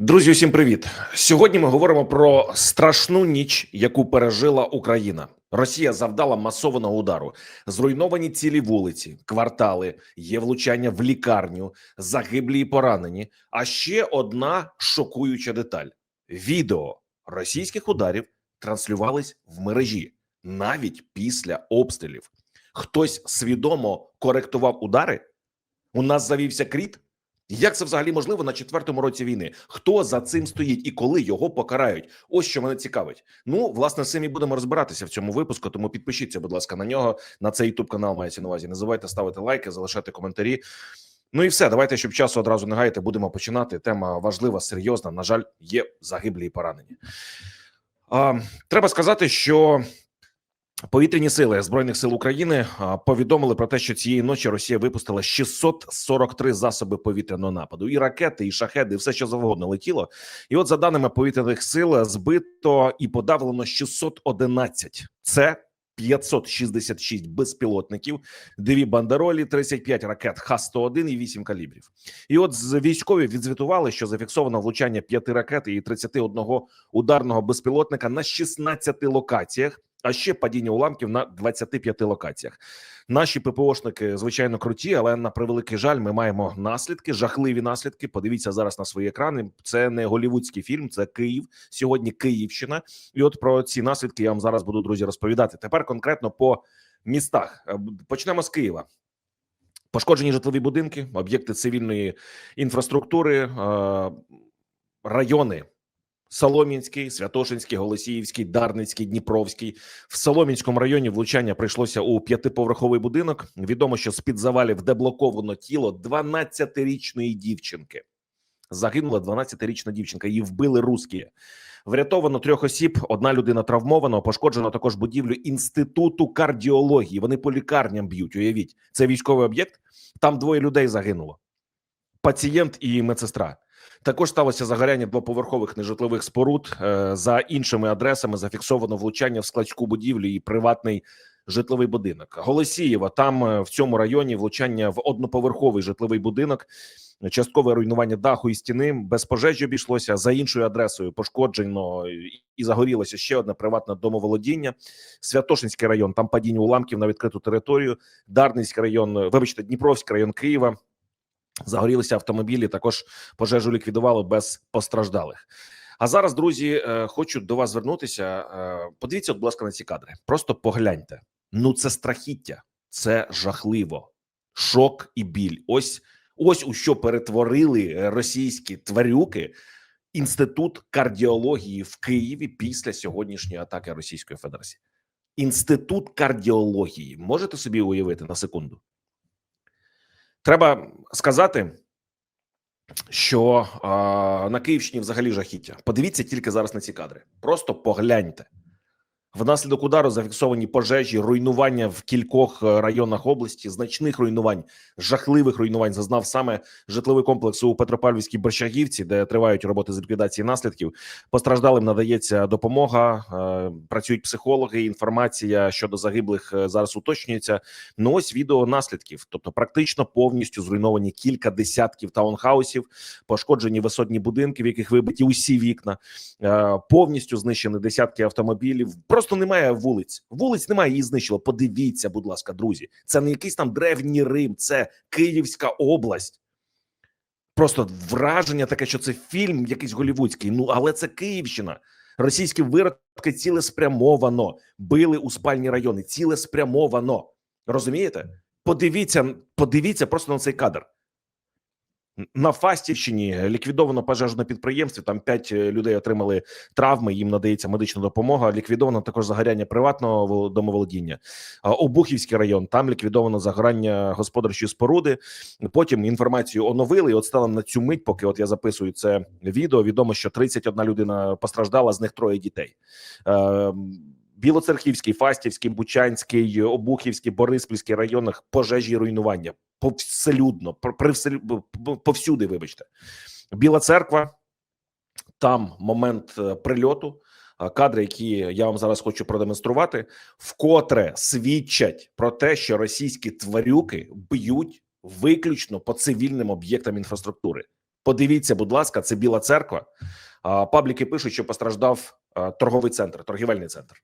Друзі, усім привіт! Сьогодні ми говоримо про страшну ніч, яку пережила Україна. Росія завдала масованого удару. Зруйновані цілі вулиці, квартали, є влучання в лікарню, загиблі і поранені. А ще одна шокуюча деталь: відео російських ударів транслювались в мережі навіть після обстрілів. Хтось свідомо коректував удари. У нас завівся кріт. Як це взагалі можливо на четвертому році війни? Хто за цим стоїть і коли його покарають? Ось що мене цікавить. Ну, власне, з цим і будемо розбиратися в цьому випуску. Тому підпишіться, будь ласка, на нього. На цей ютуб канал мається на увазі. Не забувайте ставити лайки, залишати коментарі. Ну і все. Давайте, щоб часу одразу не гаяти, будемо починати. Тема важлива, серйозна. На жаль, є загиблі і поранені. А, треба сказати, що Повітряні сили збройних сил України повідомили про те, що цієї ночі Росія випустила 643 засоби повітряного нападу, і ракети, і шахеди, і все що завгодно летіло. І от за даними повітряних сил, збито і подавлено 611. Це 566 безпілотників, дві бандеролі, 35 ракет Х-101 і 8 калібрів. І от з військові відзвітували, що зафіксовано влучання п'яти ракет і 31 ударного безпілотника на 16 локаціях а ще падіння уламків на 25 локаціях. Наші ППОшники звичайно круті, але на превеликий жаль, ми маємо наслідки, жахливі наслідки. Подивіться зараз на свої екрани. Це не голівудський фільм, це Київ. Сьогодні Київщина. І от про ці наслідки я вам зараз буду друзі розповідати. Тепер конкретно по містах Е, почнемо з Києва. Пошкоджені житлові будинки, об'єкти цивільної інфраструктури, е, райони Солом'янський, Святошинський, Голосіївський, Дарницький, Дніпровський. В Солом'янському районі влучання прийшлося у п'ятиповерховий будинок. Відомо, що з під завалів деблоковано тіло 12-річної дівчинки. Загинула 12-річна дівчинка. Її вбили русські. Врятовано трьох осіб. Одна людина травмована. Пошкоджено також будівлю інституту кардіології. Вони по лікарням б'ють. Уявіть, це військовий об'єкт. Там двоє людей загинуло. Пацієнт і медсестра. Також сталося загоряння двоповерхових нежитлових споруд. Е, За іншими адресами зафіксовано влучання в складську будівлю і приватний житловий будинок. Голосієва там е, в цьому районі влучання в одноповерховий житловий будинок. Часткове руйнування даху і стіни без пожежі обійшлося за іншою адресою. Пошкоджено і загорілося ще одне приватне домоволодіння. Святошинський район там падіння уламків на відкриту територію. Дарницький район, вибачте, Дніпровський район Києва. Загорілися автомобілі. Також пожежу ліквідували без постраждалих. А зараз, друзі, е, хочу до вас звернутися. Е, Подивіться, будь ласка, на ці кадри. Просто погляньте. Ну, це страхіття, це жахливо, шок і біль. Ось ось у що перетворили російські тварюки. Інститут кардіології в Києві після сьогоднішньої атаки Російської Федерації. Інститут кардіології можете собі уявити на секунду. Треба сказати, що е, на Київщині взагалі жахіття. Подивіться тільки зараз на ці кадри. Просто погляньте. Внаслідок удару зафіксовані пожежі, руйнування в кількох е, районах області, значних руйнувань, жахливих руйнувань зазнав саме житловий комплекс у Петропавлівській Борщагівці, де тривають роботи з ліквідації наслідків. Постраждалим надається допомога, е, працюють психологи. Інформація щодо загиблих е, зараз уточнюється. Ну ось відео наслідків, тобто практично повністю зруйновані кілька десятків таунхаусів, пошкоджені висотні будинки, в яких вибиті усі вікна, повністю знищені десятки автомобілів. Просто немає вулиць. Вулиць немає, її знищило. Подивіться, будь ласка, друзі. Це не якийсь там древній Рим, це Київська область. Просто враження таке, що це фільм якийсь голівудський. Ну але це Київщина. Російські виродки цілеспрямовано били у спальні райони. Цілеспрямовано. Розумієте? Подивіться, подивіться просто на цей кадр. На Фастівщині ліквідовано пожежне підприємство. Там п'ять людей отримали травми. Їм надається медична допомога. Ліквідовано також загоряння приватного домоволодіння. Обухівський район там ліквідовано загорання господарчої споруди. Потім інформацію оновили. І От станом на цю мить, поки от я записую це відео. Відомо, що 31 людина постраждала, з них троє дітей. Білоцерківський, Фастівський, Бучанський, Обухівський, Бориспільський районах пожежі і руйнування повселюдно, повсюди, вибачте, Біла церква. Там момент е, прильоту, кадри, які я вам зараз хочу продемонструвати, вкотре свідчать про те, що російські тварюки б'ють виключно по цивільним об'єктам інфраструктури. Подивіться, будь ласка, це Біла церква. Пабліки пишуть, що постраждав торговий центр, торгівельний центр.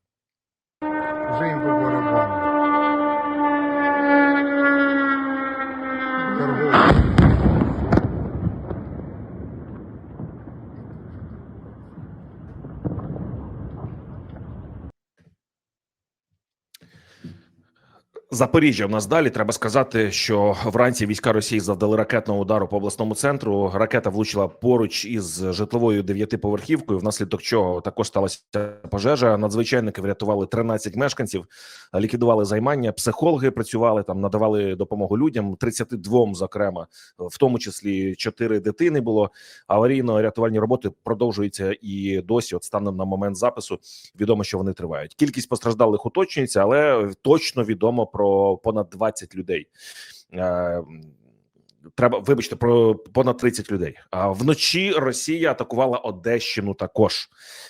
Запоріжжя в нас далі. Треба сказати, що вранці війська Росії завдали ракетного удару по обласному центру. Ракета влучила поруч із житловою дев'ятиповерхівкою. Внаслідок чого також сталася пожежа. Надзвичайники врятували 13 мешканців, ліквідували займання. Психологи працювали там, надавали допомогу людям. 32, зокрема, в тому числі 4 дитини було. Аварійно-рятувальні роботи продовжуються і досі. От станом на момент запису відомо, що вони тривають. Кількість постраждалих уточнюється, але точно відомо про понад 20 людей. Е, Треба вибачте про понад 30 людей. А вночі Росія атакувала Одещину. Також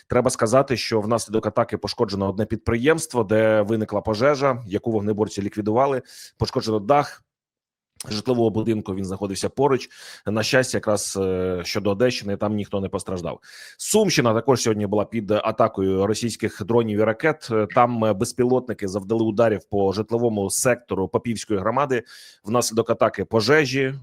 треба сказати, що внаслідок атаки пошкоджено одне підприємство, де виникла пожежа, яку вогнеборці ліквідували. Пошкоджено дах житлового будинку. Він знаходився поруч. На щастя, якраз е, щодо Одещини, там ніхто не постраждав. Сумщина також сьогодні була під атакою російських дронів і ракет. Там е, безпілотники завдали ударів по житловому сектору Попівської громади. Внаслідок атаки пожежі, е,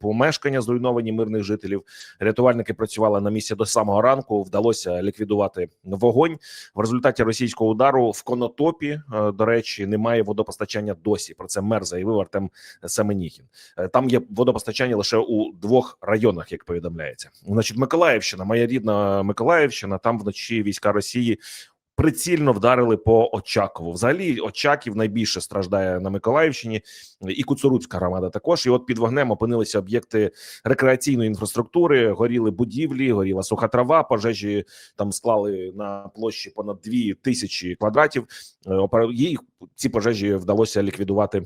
помешкання зруйновані мирних жителів. Рятувальники працювали на місці до самого ранку. Вдалося ліквідувати вогонь. В результаті російського удару в Конотопі, до речі, немає водопостачання досі. Про це мер заявив Артем Семеніхін. Е, Там є водопостачання лише у двох районах, як повідомляється. Значить, Миколаївщина, моя рідна Миколаївщина. Там вночі війська Росії. Прицільно вдарили по Очакову. Взагалі, Очаків найбільше страждає на Миколаївщині, і Куцуруцька громада також. І от під вогнем опинилися об'єкти рекреаційної інфраструктури, горіли будівлі, горіла суха трава. Пожежі там склали на площі понад дві тисячі квадратів. Е, Їх ці пожежі вдалося ліквідувати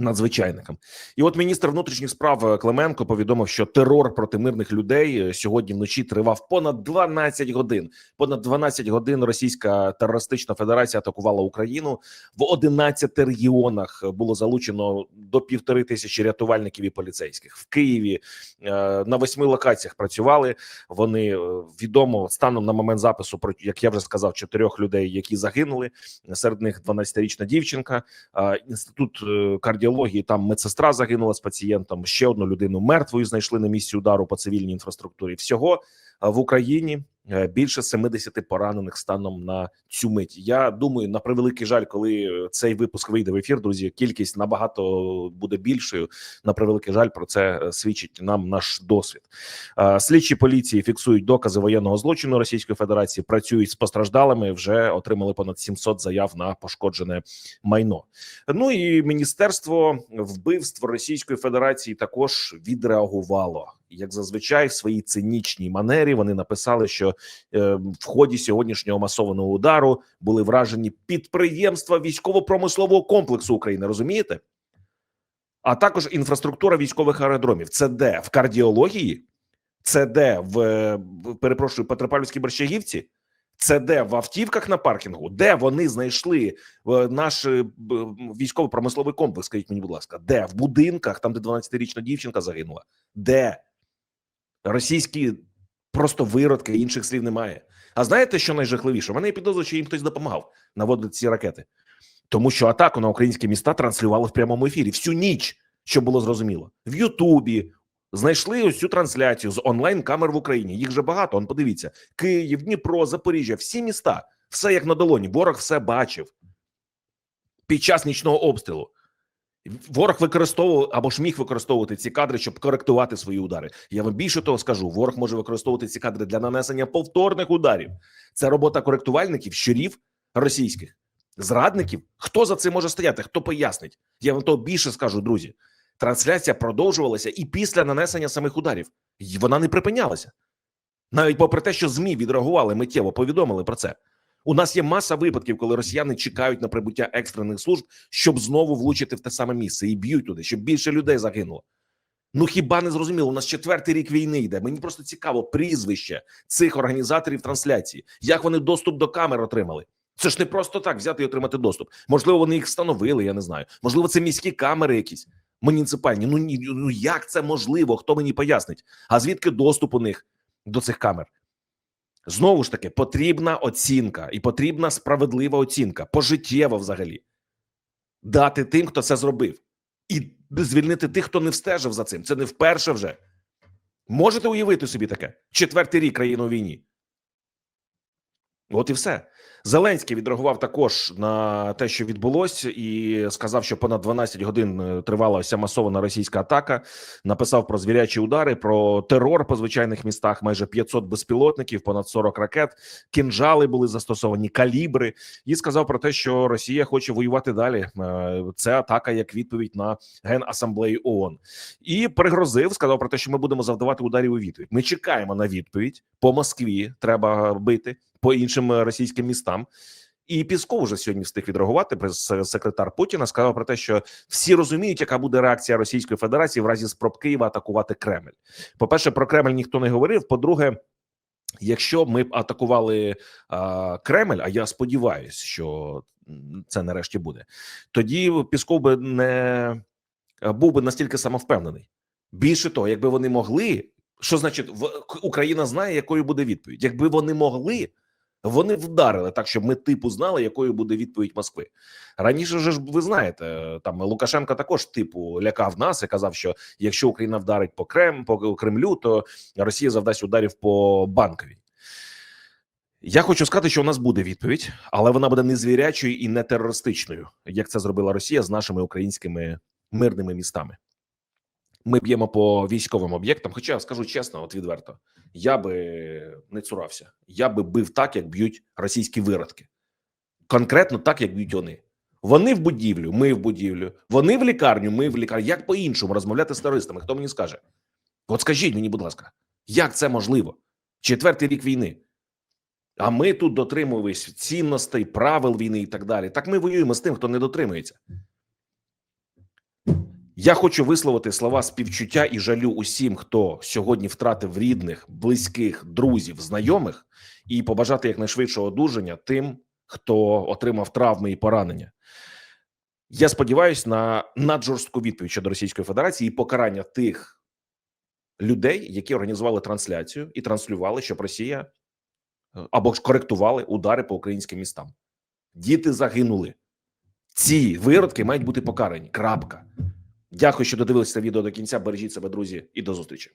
надзвичайникам. І от міністр внутрішніх справ е, Клименко повідомив, що терор проти мирних людей е, сьогодні вночі тривав понад 12 годин. Понад 12 годин Російська терористична федерація атакувала Україну в 11 регіонах. Було залучено до півтори тисячі рятувальників і поліцейських в Києві. е, На восьми локаціях працювали. Вони е, відомо станом на момент запису про як я вже сказав, чотирьох людей, які загинули. Серед них 12-річна дівчинка. Інститут е, кардіології там медсестра загинула з пацієнтом. Ще одну людину мертвою знайшли на місці удару по цивільній інфраструктурі. Всього в Україні е, більше 70 поранених станом на цю мить. Я думаю, на превеликий жаль, коли е, цей випуск вийде в ефір, друзі, кількість набагато буде більшою. На превеликий жаль, про це е, свідчить нам наш досвід. Е, Слідчі поліції фіксують докази воєнного злочину Російської Федерації, працюють з постраждалими. Вже отримали понад 700 заяв на пошкоджене майно. Ну і міністерство вбивств Російської Федерації також відреагувало. Як зазвичай, в своїй цинічній манері вони написали, що е, в ході сьогоднішнього масованого удару були вражені підприємства військово-промислового комплексу України. Розумієте? А також інфраструктура військових аеродромів. Це де в кардіології? Це де в, перепрошую Петропавлівській Борщагівці? Це де в автівках на паркінгу? Де вони знайшли е, наш е, військово-промисловий комплекс? Скажіть мені, будь ласка, де в будинках, там де 12-річна дівчинка загинула? Де російські просто виродки, інших слів немає. А знаєте, що найжахливіше? Мене є підозра, що їм хтось допомагав наводити ці ракети, тому що атаку на українські міста транслювали в прямому ефірі всю ніч, щоб було зрозуміло в Ютубі. Знайшли ось цю трансляцію з онлайн камер в Україні. Їх же багато. Он подивіться: Київ, Дніпро, Запоріжжя, всі міста, все як на долоні. Ворог все бачив під час нічного обстрілу. Ворог використовував або ж міг використовувати ці кадри, щоб коректувати свої удари. Я вам більше того скажу: ворог може використовувати ці кадри для нанесення повторних ударів. Це робота коректувальників, щурів російських зрадників. Хто за це може стояти? Хто пояснить? Я вам то більше скажу, друзі. Трансляція продовжувалася і після нанесення самих ударів. І вона не припинялася. Навіть попри те, що ЗМІ відреагували миттєво, повідомили про це. У нас є маса випадків, коли росіяни чекають на прибуття екстрених служб, щоб знову влучити в те саме місце і б'ють туди, щоб більше людей загинуло. Ну хіба не зрозуміло? У нас четвертий рік війни йде. Мені просто цікаво прізвище цих організаторів трансляції, як вони доступ до камер отримали. Це ж не просто так взяти і отримати доступ. Можливо, вони їх встановили. Я не знаю. Можливо, це міські камери якісь. муніципальні. Ну ні, ну як це можливо? Хто мені пояснить? А звідки доступ у них до цих камер? Знову ж таки, потрібна оцінка і потрібна справедлива оцінка, пожиттєво взагалі. Дати тим, хто це зробив, і звільнити тих, хто не встежив за цим. Це не вперше вже. Можете уявити собі таке? Четвертий рік країни у війні. От і все. Зеленський відреагував також на те, що відбулося, і сказав, що понад 12 годин е, тривала вся масована російська атака. Написав про звірячі удари, про терор по звичайних містах. Майже 500 безпілотників, понад 40 ракет, кінжали були застосовані, калібри. І сказав про те, що Росія хоче воювати далі. Е, Це атака як відповідь на генасамблею ООН. І пригрозив, сказав про те, що ми будемо завдавати ударів у відповідь. Ми чекаємо на відповідь по Москві. Треба бити по іншим е, російським містам. І Пісков вже сьогодні встиг відреагувати. прес-секретар Путіна сказав про те, що всі розуміють, яка буде реакція Російської Федерації в разі спроб Києва атакувати Кремль. По перше, про Кремль ніхто не говорив. По-друге, якщо ми б атакували а, Кремль, а я сподіваюся, що це нарешті буде, тоді Пісков би не був би настільки самовпевнений. Більше того, якби вони могли, що значить, в Україна знає, якою буде відповідь. Якби вони могли, вони вдарили так, щоб ми типу знали, якою буде відповідь Москви. Раніше же ж ви знаєте, там Лукашенко також типу лякав нас і казав, що якщо Україна вдарить по Крем по Кремлю, то Росія завдасть ударів по банковій. Я хочу сказати, що у нас буде відповідь, але вона буде не звірячою і не терористичною, як це зробила Росія з нашими українськими мирними містами. Ми б'ємо по військовим об'єктам. Хоча скажу чесно, от відверто, я би не цурався. Я би бив так, як б'ють російські виродки. Конкретно так, як б'ють вони. Вони в будівлю, ми в будівлю. Вони в лікарню, ми в лікарню. Як по-іншому розмовляти з терористами? Хто мені скаже? От скажіть мені, будь ласка, як це можливо? Четвертий рік війни. А ми тут дотримуємось цінностей, правил війни і так далі. Так ми воюємо з тим, хто не дотримується. Я хочу висловити слова співчуття і жалю усім, хто сьогодні втратив рідних, близьких, друзів, знайомих, і побажати якнайшвидшого одужання тим, хто отримав травми і поранення. Я сподіваюся на наджорстку відповідь щодо Російської Федерації і покарання тих людей, які організували трансляцію і транслювали, щоб Росія е, або ж коректували удари по українським містам. Діти загинули. Ці виродки мають бути покарані. Крапка. Дякую, що додивилися відео до кінця. Бережіть себе, друзі, і до зустрічі.